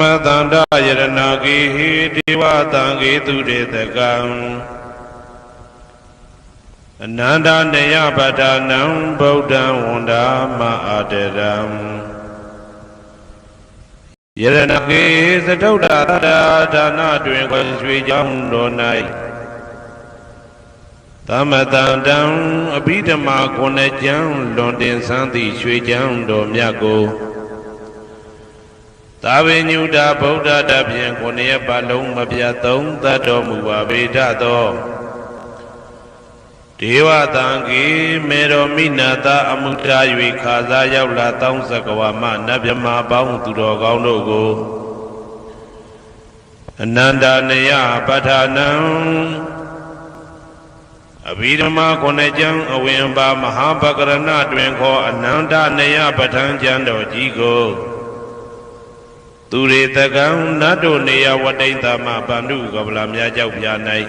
မတန္တယရဏဂေဟိဒေဝတံဂေသူရေတကံအနန္တနေယပဋ္ဌာနံဗုဒ္ဓံဝန္ဒာမအာတရံယရဏဂေသတုဒ္ဓတာဒါနတွင်ကိုရွှေကြောင်းတော်၌သမတန္တံအဘိဓမ္မာခုနှစ်ကျမ်းလွန်တင်ဆန်းသည့်ရွှေကြောင်းတော်မြတ်ကို သာဝေညုတာဗုဒ္ဓတဖြင့်ခုနှစ်ပတ်လုံးမပြတ်သုံးသတ်တော်မူပါဗေဒသောဒေဝတံကေမေတော်မိနာတာအမှုတာ၍ခါစားရောက်လာတောင်းစကဝါမနတ်မြမာပေါင်းသူတော်ကောင်းတို့ကိုအနန္တနယပဋ္ဌာနံအဘိဓမ္မာခုနှစ်ကျမ်းအဝင်ပါမဟာပကရဏတွင်ခေါ်အနန္တနယပဋ္ဌာန်းကျမ်းတော်ကြီးကို သူရေတကံနတ်တို့နေယဝတိန်သမဗန္ဓုကပလာများကြောက်ပြ၌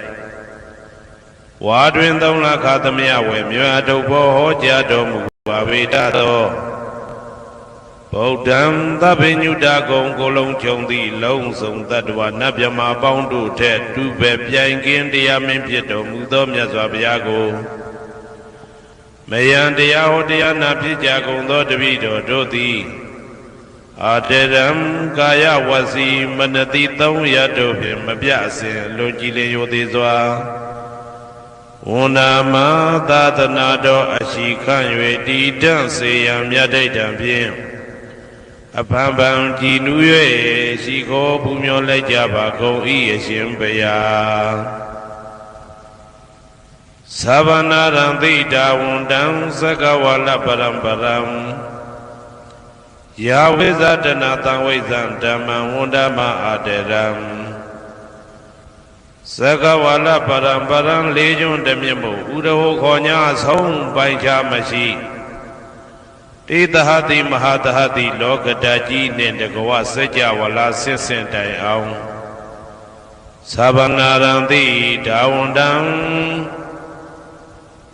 ဝါတွင်သုံးလခသမယဝေမြွာတုဘောဟောကြားတော်မူပါဝေတသောဗုဒ္ဓံသဗ္ဗညုတကုံကိုလုံးခြုံသည့်လုံးစုံတ attva နတ်မြမာပေါင်းတို့ထက်တူပဲပြိုင်ကင်းတရားမင်းဖြစ်တော်မူသောမြတ်စွာဘုရားကိုမယံတရားဟောတရားနာဖြစ်ကြကုန်သောတပည့်တော်တို့သည် အာတရံကာယဝစီမနတိသုံးရတို့ဖြင့်မပြအစဉ်လွန်ကြည်လင်ရိုသေးစွာဝန္နာမသာသနာတော်အရှိခန့်၍တည်တံ့စေရန်မြတ်ဒိဋ္ဌံဖြင့်အဖန်ဖန်ကြည်နူး၍ရှိခိုးပူမျောလိုက်ကြပါကုန်၏အရှင်ဘုရားသဗ္ဗနာရံသိတာဝန္တံသကဝါလပရံပရံ ယာဝိဇာတနာတံဝိဇံဓမ္မံဝန္ဒမအာတရံသကဝါလပရံပရံလေးကျွန်းတမြင့်မို့ဥရဟောခေါ်ညာဆုံးပိုင်ချမရှိတေတဟတိမဟာတဟတိလောကတကြီးနှင့်တကဝစัจ java လာဆင့်ဆင့်တိုင်အောင်သဗ္ဗနာရံတိဒါဝန္တံ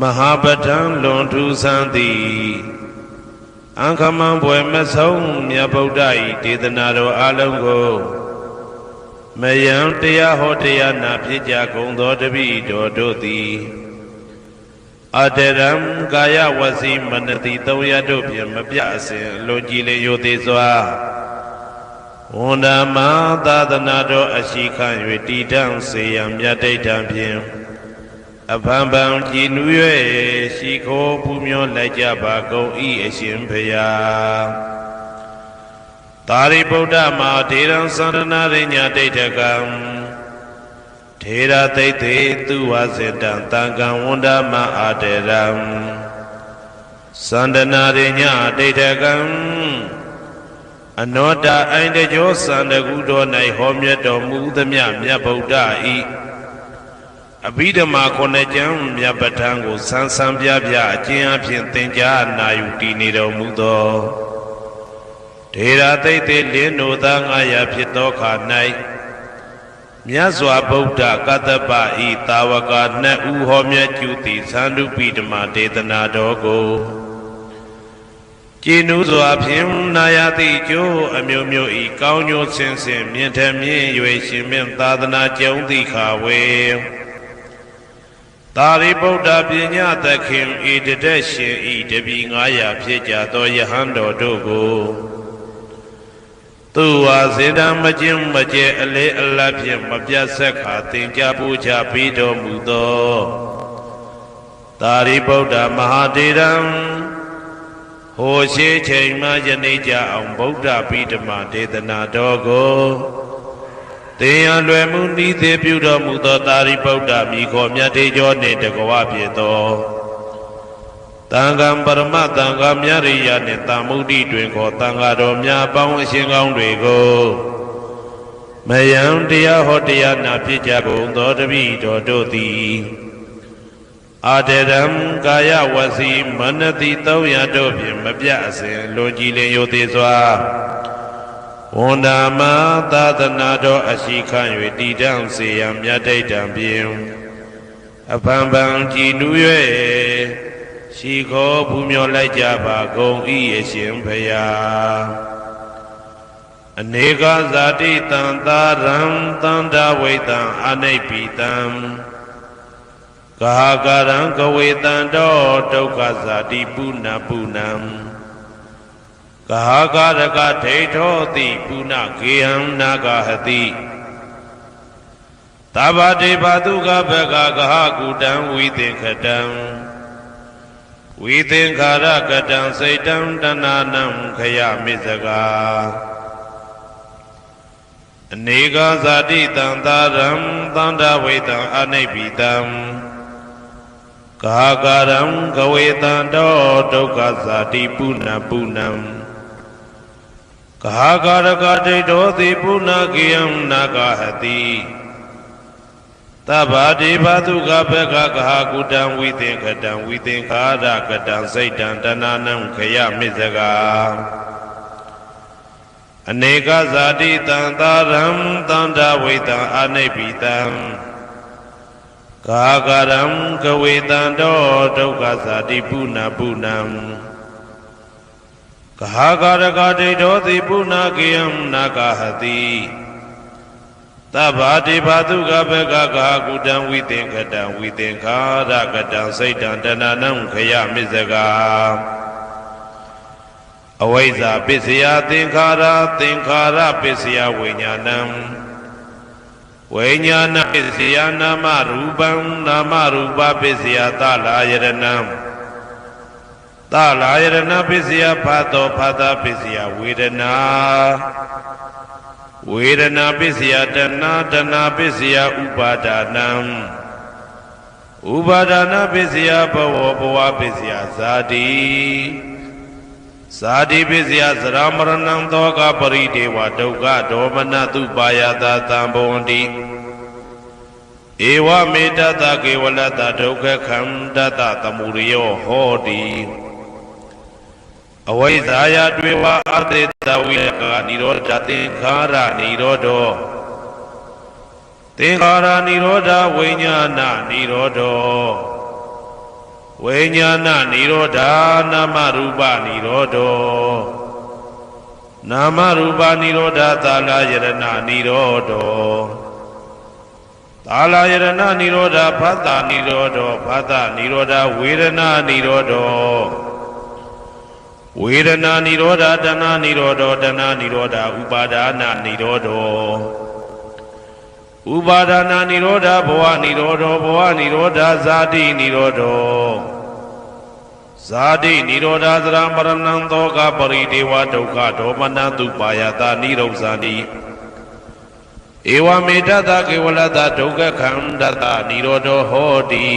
မဟာပဋ္ဌံလွန်ထူးဆန်းသည်အံခမံဘွယ်မဆုံးမြတ်ဗုဒ္ဓ၏ဒေသနာတော်အလုံးကိုမယံတရားဟောတရားနာဖြစ်ကြကုန်သောတပည့်တော်တို့သည်အတရံကာယဝစီမနတိသုံးရတို့ဖြင့်မပြအစဉ်လွန်ကြည်လေရိုသေးစွာဝန္ဒမသာသနာတော်အရှိခံ၍တည်တံ့စေရန်မြတ်ဒိဋ္ဌံဖြင့် အဖန်ဖန်ကြည်နူး၍ရှိခိုးပူမျောလိုက်ကြပါကုန်၏အရှင်ဖျားသာရိပုတ္တမဟာဒေရံသန္တနာရိညာဒိဋ္ဌကံထေရသိသိသူဝစေတံတံကံဝန္ဒမအာတေရံသန္တနာရိညာဒိဋ္ဌကံအနောတအိုင်တကြောသန္တကုတော်၌ဟောမြတ်တော်မူသမျှမြတ်ဗုဒ္ဓဤ အဘိဓမ္မာခုနှစ်ကျမ်းမြတ်ပဋ္ဌာန်းကိုဆန်းဆန်းပြပြအကျဉ်းအဖြစ်သင်ကြားနာယူတည်နေတော်မူသောဒေရာသိသိလင်းတို့သား900ဖြစ်သောခါ၌မြတ်စွာဘုရားကတ္တပဤတာဝကနှစ်ဦးဟောမြတ်ကျူသည်သန္တုပိဓမ္မာဒေသနာတော်ကိုကျင်းဥစွာဖြင့်နာယတိကျိုးအမျိုးမျိုးဤကောင်းကျိုးဆင်းဆင်းမြင့်ထမြင့်၍ရှင်မြင့်သာသနာကျုံသည့်ခါဝေ သာရိပုတ္တပညာသခင်ဤတတက်ရှင်ဤတပီ900ဖြစ်ကြသောယဟန်တော်တို့ကိုသူဝါစေတံမကျင်းမကျဲအလေးအလတ်ဖြင့်မပြတ်ဆက်ခါသင်ကြားပူချပြီးတော်မူသောသာရိပုတ္တမဟာတေရံဟိုရှိချိန်မှယနေ့ကြအောင်ဗုဒ္ဓပိဓမ္မာဒေသနာတော်ကို သင်ရလွယ်မှုဤသေးပြုတော်မူသောသာရိပုတ္တမိခောမြတ်တေကျော်နှင့်တကဝဖြစ်သောသတန်ခံပရမတန်ခါမြရိယနှင့်တာမုဒ္ဒိတွင်ခေါ်တန်ခါတော်များပေါင်းအရှင်ကောင်းတွေကိုမယံတရားဟောတရားနာဖြစ်ကြကုန်သောတပိတော်တို့သည်အာတရံကာယဝစီမနတိ300တို့ဖြင့်မပြအစဉ်လွန်ကြည်လင်ယိုသေးစွာ ဝန္ဒာမသာသနာတော်အရှိခံ၍တည်တံ့စေရန်မြတ်တိတ်တံဖြင့်အဖန်ဖန်ကြည်နူး၍ရှိခေါ်ဘူးမြော်လိုက်ကြပါကုန်ဤအရှင်ဖယားအနေကဇာတိတံသာရံတန္တဝိတံအနိပိတံကာကရံကဝေတံတောဒုက္ခဇာတိပုဏ္ဏပုဏ္ဏံ ကာကရကဒိဋ္ဌောတိပုဏ္ဏဂေဟံနာဂဟတိသဗ္ဗတေဘာတုကဘကကဟကုတံဝိသင်္ခတံဝိသင်္ခာရကတံစိတ်တံတဏနံခယမိစကာအနေကဇာတိတံသာရံသန္တာဝိတံအနိပိတံကာကရံကဝေတံတောဒုက္ခဇာတိပုဏ္ဏပုဏ္ဏံ ကာကရကဒိဋ္ဌောတိပုဏ္ဏကေယံနာဂဟတိသဗ္ဗတိဘာတုကဘကကဟာကုတံဝိသင်္ခတံဝိသင်္ခာရကတံစိတ်တံတဏနံခယမိစကာအနေကဇာတိတံသာရံတန္တဝိတံအနိပိတံကာကရံကဝေတံတောဒုက္ခဇာတိပုဏ္ဏပုဏ္ဏံ ကာကရကဒိဋ္ဌောတိပုဏ္ဏကေယံနာဂဟတိသဗ္ဗတိဘာတုကဘကကာကုတံဝိသင်္ခတံဝိသင်္ခာရကတံစိတ်တံတဏနံခယမိစကာအဝိဇ္ဇာပစ္စယသင်္ခါရသင်္ခါရပစ္စယဝိညာဏံဝိညာဏပစ္စယနာမရူပံနာမရူပပစ္စယသလာယရဏံ သလာယရဏပစ္စယဖတ်တော်ဖတ်တာပစ္စယဝေဒနာဝေဒနာပစ္စယတဏတဏပစ္စယဥပါဒနာဥပါဒနာပစ္စယဘဝဘဝပစ္စယဇာတိဇာတိပစ္စယသရမရဏံသောကပရိဒေဝဒုက္ခဒေါမနတုပါယတာသံဘဝန္တိဧဝမေတ္တကေဝလတဒုက္ခခန္တတသမုရိယောဟောတိ အဝိဇ္ဇာယတွေဝအတေတဝိကနိရောဓသင်္ခါရနိရောဓောသင်္ခါရနိရောဓဝိညာဏနိရောဓောဝိညာဏနိရောဓနာမရူပနိရောဓောနာမရူပနိရောဓသာလယရဏနိရောဓောသာလယရဏနိရောဓဖသနိရောဓောဖသနိရောဓဝေဒနာနိရောဓော ဝေဒနာនិရောဓတဏនិရောဓတဏនិရောဓဥပါဒာနာនិရောဓဥပါဒာနာនិရောဓဘဝនិရောဓဘဝនិရောဓဇာတိនិရောဓဇာတိនិရောဓသရမရဏံသောကပရိဒေဝဒုက္ခဒေါမနတုပါယတာនិရုဇာတိဧဝမေတ္တကေဝလတဒုက္ခခန္ဓတនិရောဓဟောတိ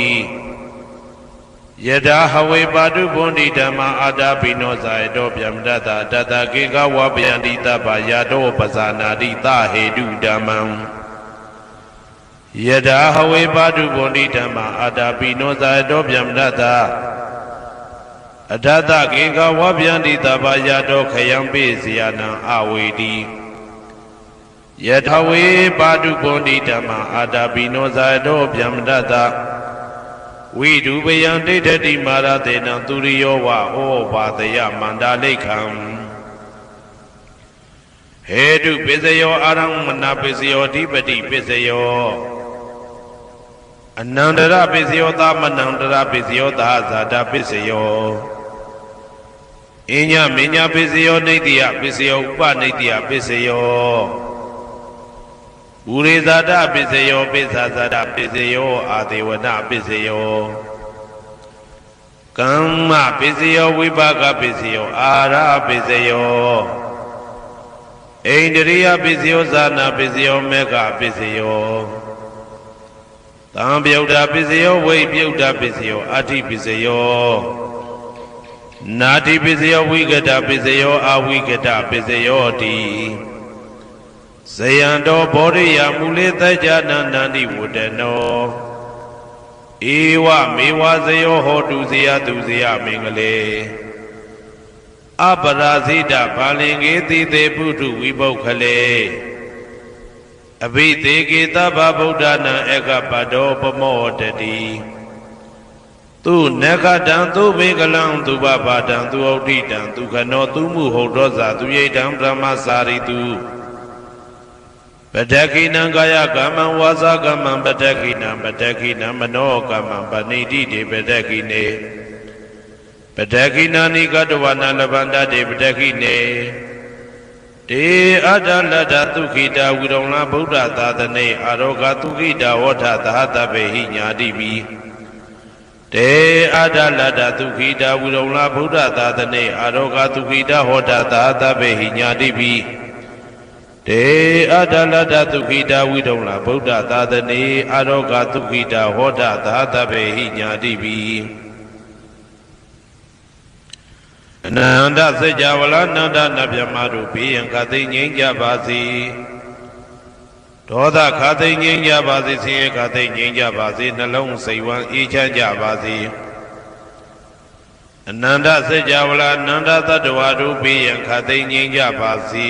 ယထာဟဝေပါတုဘုန်တိဓမ္မာအာတာပိနောဇာယတောဗျမတတတတကေကဝဗျန္တိတပယာတောပဇာနာတိသဟေတုဓမ္မံယထာဟဝေပါတုဘုန်တိဓမ္မာအာတာပိနောဇာယတောဗျမတတအထတကေကဝဗျန္တိတပယာတောခယံပိစီယနံအဝေတိယထာဝေပါတုဘုန်တိဓမ္မာအာတာပိနောဇာယတောဗျမတတ ဝိဒုပယံဒိဋ္ဌတိမာရတေနံသူရိယောဝဩဘာတယမန္တာလိခံဟေတုပစ္စယောအာရမဏပစ္စယောဓိပတိပစ္စယောအနန္တရပစ္စယောသမနန္တရပစ္စယောသာဇာတာပစ္စယောအညမညပစ္စယောနေတိယပစ္စယောဥပနေတိယပစ္စယော ဥရိဇာတပစ္စယောပိစ္ဆာဇာတပစ္စယောအာဒေဝနပစ္စယောကမ္မပစ္စယောဝိပါကပစ္စယောအာရပစ္စယောဣန္ဒရိယပစ္စယောဇာနာပစ္စယောမေဃပစ္စယောသံပြုတ်တာပစ္စယောဝိပြုတ်တာပစ္စယောအဋ္ဌိပစ္စယောနာတိပစ္စယောဝိကတပစ္စယောအဝိကတပစ္စယောတိ ဇယံတော်ဘောရိယမူလေတကြနာနန္တိဝတ္တနောဧဝမေဝဇယောဟောတုဇယသူဇယမင်္ဂလေအပရာဇိတဘာလင်္ကေတိတေပုထုဝိပုခလေအဘိသေကေတဗ္ဗဗုဒ္ဓနာဧကပတောပမောတတိသူနခတံသူဘေကလံသူဘဘာတံသူဩဋိတံသူခနောသူမှုဟုတ်တော်ဇာသူယိတံဗြဟ္မစာရိတု ပတက္ခိနံကာယကမ္မံဝါစာကမ္မံပတက္ခိနံပတက္ခိနံမနောကမ္မံပဏိတိတေပတက္ခိနေပတက္ခိနာနိကတဝနာလဗန္တတေပတက္ခိနေတေအတ္တလတ္တသုခိတာဝိရုံလာဗုဒ္ဓသာသနေအာရောဂသုခိတာဝဋ္ဌသဟတပေဟိညာတိပိတေအတ္တလတ္တသုခိတာဝိရုံလာဗုဒ္ဓသာသနေအာရောဂသုခိတာဟောတသဟတပေဟိညာတိပိ တေအတ္တလတ္တသုခိတာဝိရုံလာဗုဒ္ဓသာသနေအာရောဂသုခိတာဟောတသဟတပေဟိညာတိပိအနန္တစေကြဝဠာနန္ဒနဗျမတို့ဘေးရန်ခသိငြိမ်းကြပါစေဒေါသခသိငြိမ်းကြပါစေဆင်းရဲခသိငြိမ်းကြပါစေနှလုံးစိတ်ဝမ်းအေးချမ်းကြပါစေအနန္တစေကြဝဠာနန္ဒတတ္တဝါတို့ဘေးရန်ခသိငြိမ်းကြပါစေ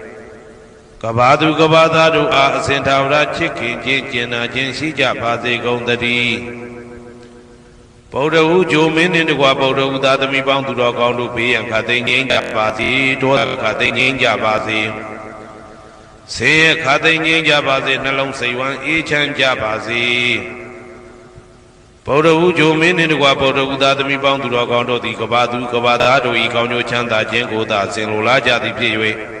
ကဘာသူကဘာသားတို့အားအစဉ်ထာဝရချစ်ခင်ခြင်းကျင်နာခြင်းရှိကြပါစေကုန်သတည်းဗုဒ္ဓဟူဂျိုမင်းနှင့်တကွာဗုဒ္ဓဟူသာသမီပေါင်းသူတော်ကောင်းတို့ဘေးရန်ခတ်သိမ်းငြိမ်းကြပါစေဒေါသခတ်သိမ်းငြိမ်းကြပါစေဆင်းရဲခတ်သိမ်းငြိမ်းကြပါစေနှလုံးစိတ်ဝမ်းအေးချမ်းကြပါစေဗုဒ္ဓဟူဂျိုမင်းနှင့်တကွာဗုဒ္ဓဟူသာသမီပေါင်းသူတော်ကောင်းတို့သည်ကဘာသူကဘာသားတို့ဤကောင်းကျိုးချမ်းသာခြင်းကိုသာဆင်လိုလားကြသည်ဖြစ်၍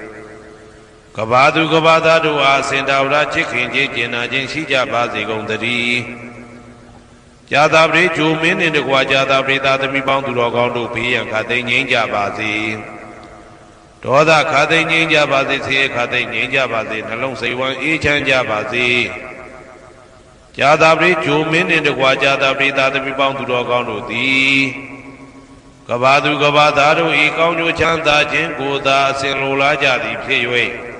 ကဘာသူကဘာသားတို့အားစင်တာဝရချစ်ခင်ခြင်းကျင်နာခြင်းရှိကြပါစေကုန်သတည်းဇာတာပရိဂျိုမင်းနှင့်တကွာဇာတာပရိသာသမီပေါင်းသူတော်ကောင်းတို့ဘေးရန်ခတ်သိမ်းငြိမ်းကြပါစေဒေါသခတ်သိမ်းငြိမ်းကြပါစေဆေးခတ်သိမ်းငြိမ်းကြပါစေနှလုံးစိတ်ဝမ်းအေးချမ်းကြပါစေဇာတာပရိဂျိုမင်းနှင့်တကွာဇာတာပရိသာသမီပေါင်းသူတော်ကောင်းတို့သည်ကဘာသူကဘာသားတို့ဤကောင်းကျိုးချမ်းသာခြင်းကိုသာအစဉ်လိုလားကြသည်ဖြစ်၍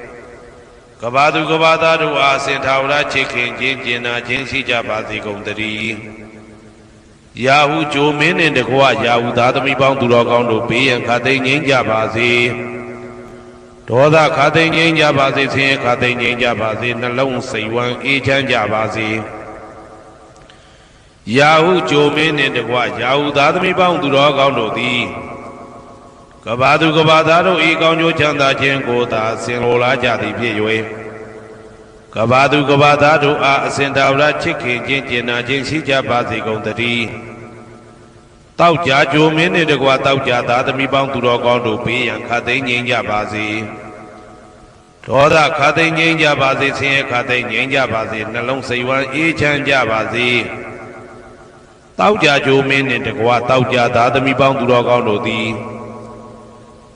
ကဘာသူကဘာသားတို့အားအစဉ်ထာဝရချစ်ခင်ခြင်းကျင်နာခြင်းရှိကြပါစေကုန်သတည်းရာဟုဂျိုမင်းနှင့်တကွရာဟုသားသမီးပေါင်းသူတော်ကောင်းတို့ဘေးရန်ခတ်သိမ်းငြိမ်းကြပါစေဒေါသခတ်သိမ်းငြိမ်းကြပါစေဆင်းရဲခတ်သိမ်းငြိမ်းကြပါစေနှလုံးစိတ်ဝမ်းအေးချမ်းကြပါစေရာဟုဂျိုမင်းနှင့်တကွရာဟုသားသမီးပေါင်းသူတော်ကောင်းတို့သည် ကဘာသူကဘာသားတို့ဤကောင်းကျိုးချမ်းသာခြင်းကိုသာဆင်လိုလားကြသည်ဖြစ်၍ကဘာသူကဘာသားတို့အားအစဉ်တာဝရချစ်ခင်ခြင်းကျင်နာခြင်းရှိကြပါစေကုန်သတည်းတောက်ကြကြိုမင်းနှင့်တကွာတောက်ကြသားသမီးပေါင်းသူတော်ကောင်းတို့ဘေးရန်ခတ်သိမ်းငြိမ်းကြပါစေဒေါသခတ်သိမ်းငြိမ်းကြပါစေဆင်းရဲခတ်သိမ်းငြိမ်းကြပါစေနှလုံးစိတ်ဝမ်းအေးချမ်းကြပါစေတောက်ကြကြိုမင်းနှင့်တကွာတောက်ကြသားသမီးပေါင်းသူတော်ကောင်းတို့သည်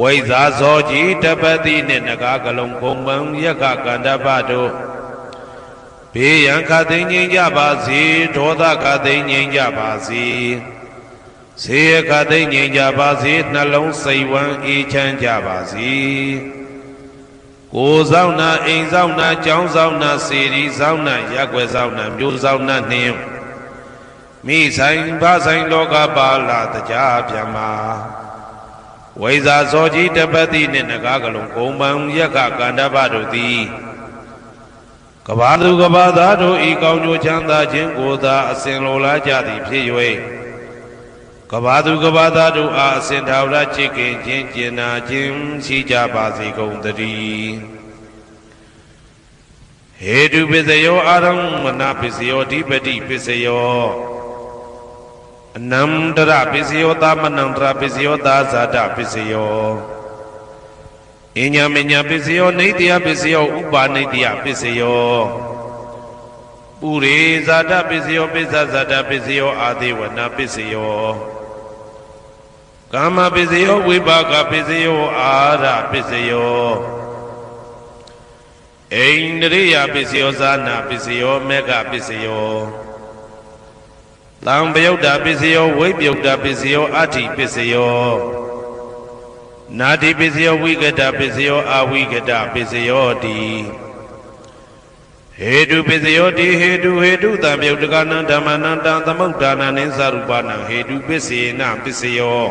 ဝိဇာဇောကြီးတပတိနှင့်နဂါကလုံးကုံပံယက္ခကန္တပတို့ဘေးရန်ခသိမ်းငြိမ်းကြပါစေဒေါသခသိမ်းငြိမ်းကြပါစေဆေယခသိမ်းငြိမ်းကြပါစေနှလုံးစိတ်ဝမ်းအေးချမ်းကြပါစေကိုယ်ဆောင်နာအိမ်ဆောင်နာကျောင်းဆောင်နာစေရီဆောင်နာရက်ွယ်ဆောင်နာမျိုးဆောင်နာနှင့်မိဆိုင်ဗဆိုင်လောကပါလာတကြဗျမ္မာ ဝိဇာဇောကြီးတပတိနှင့်နဂါကလုံးဂုံပံယက္ခကန္တပတို့သည်ကဘာသူကဘာသားတို့ဤကောင်းကျိုးချမ်းသာခြင်းကိုသာအစဉ်လိုလားကြသည်ဖြစ်၍ကဘာသူကဘာသားတို့အားအစဉ်ထာဝရချစ်ခင်ခြင်းကျင်နာခြင်းရှိကြပါစေကုန်သတည်းဟေတုပစ္စယောအာရမဏပစ္စယောဓိပတိပစ္စယော အနန္တရပစ္စယောသမနန္တရပစ္စယောသာဇာတပစ္စယောအညမညာပစ္စယောနေတယပစ္စယောဥပါနေတယပစ္စယောပုရိဇာတပစ္စယောပစ္စဇာတပစ္စယောအာဒေဝနာပစ္စယောကာမပစ္စယောဝိပါကပစ္စယောအာရပစ္စယောအိန္ဒရိယပစ္စယောဇာနာပစ္စယောမေဃပစ္စယော သံပယုတ်တာပစ္စယောဝိပယုတ်တာပစ္စယောအဋ္ဌိပစ္စယောနာတိပစ္စယောဝိကတပစ္စယောအဝိကတပစ္စယောတိဟေတုပစ္စယောတိဟေတုဟေတုသံပယုတ်တကနံဓမ္မနံတံသမုဋ္ဌာနံနိသရူပနံဟေတုပစ္စေနပစ္စယော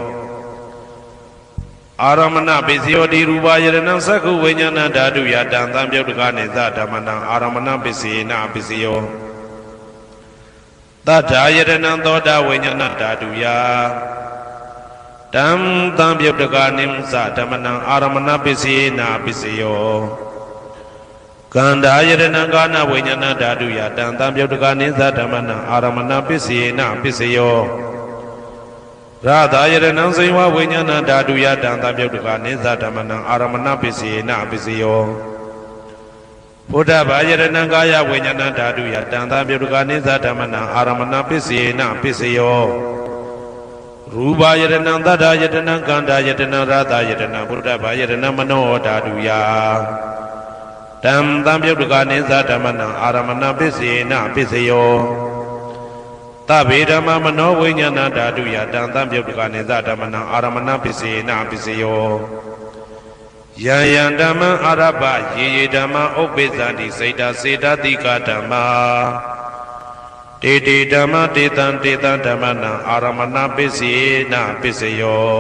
အာရမဏပစ္စယောတိရူပယရဏံသက္ခုဝိညာဏဓာတုယတံသံပယုတ်တကနိသဓမ္မနံအာရမဏပစ္စေနပစ္စယော တတ္ထာယတနံသောတာဝိညာဏဓာတုယတံသံပြုတ်တကနိမသဓမ္မနံအာရမဏပစ္စေနာပစ္စယောကန္တာယတနံကာနဝိညာဏဓာတုယတံသံပြုတ်တကနိသဓမ္မနံအာရမဏပစ္စေနာပစ္စယောရသာယတနံစေဝဝိညာဏဓာတုယတံသံပြုတ်တကနိသဓမ္မနံအာရမဏပစ္စေနာပစ္စယော ဘုဒ္ဓဘာယရဏံကာယဝိညာဏဓာတုယတံသာပြုတကနိသဓမ္မနံအာရမဏပစ္စေနပစ္စယောရူပယရဏံသတ္တယတနံကန္တာယတနံရသယတနံဘုဒ္ဓဘာယရဏံမနောဓာတုယတံသံပြုတကနိသဓမ္မနံအာရမဏပစ္စေနပစ္စယောသဗ္ဗေဓမ္မမနောဝိညာဏဓာတုယတံသံပြုတကနိသဓမ္မနံအာရမဏပစ္စေနပစ္စယော ယံယံဓမ္မအာရပယေယေဓမ္မဥပ္ပိသန္တိစေတစေတတိကဓမ္မာတေတေဓမ္မတေတံတေတံဓမ္မနံအာရမဏပစ္စေနပစ္စယော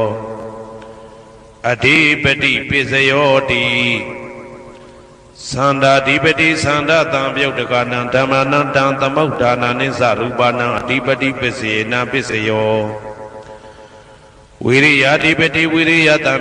အဓိပတိပစ္စယောတိသန္တာဓိပတိသန္တာတံပြုတ်တကနံဓမ္မနံတံသမုဋ္ဌာနာနိသရူပနံအဓိပတိပစ္စေနပစ္စယောဝိရိယဓိပတိဝိရိယတံ